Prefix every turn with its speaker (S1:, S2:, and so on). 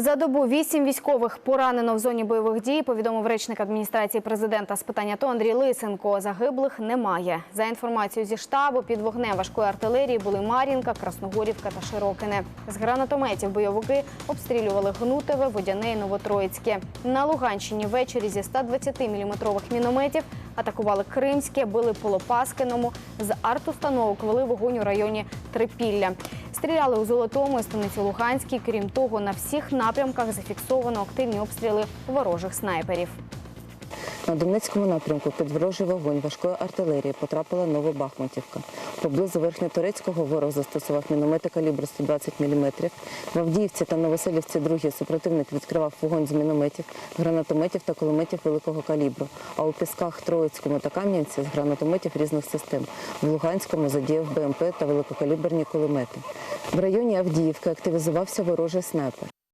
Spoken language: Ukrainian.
S1: За добу вісім військових поранено в зоні бойових дій. Повідомив речник адміністрації президента з питань АТО Андрій Лисенко. Загиблих немає. За інформацією зі штабу, під вогнем важкої артилерії були Мар'їнка, Красногорівка та Широкине. З гранатометів бойовики обстрілювали Гнутове, Водяне і Новотроїцьке. На Луганщині ввечері зі 120-мм мінометів атакували Кримське, били по Лопаскиному. З артустановок вели вогонь у районі Трипілля. Стріляли у Золотому і станиці Луганській. Крім того, на всіх напрямках зафіксовано активні обстріли ворожих снайперів.
S2: На Донецькому напрямку під ворожий вогонь важкої артилерії потрапила Новобахмутівка. Поблизу Верхньоторецького ворог застосував міномети калібру 120 мм. В Авдіївці та Новоселівці другі супротивник відкривав вогонь з мінометів, гранатометів та кулеметів великого калібру. А у Пісках, Троїцькому та Кам'янці з гранатометів різних систем. В Луганському задіяв БМП та великокаліберні кулемети. В районі Авдіївки активізувався ворожий снайпер.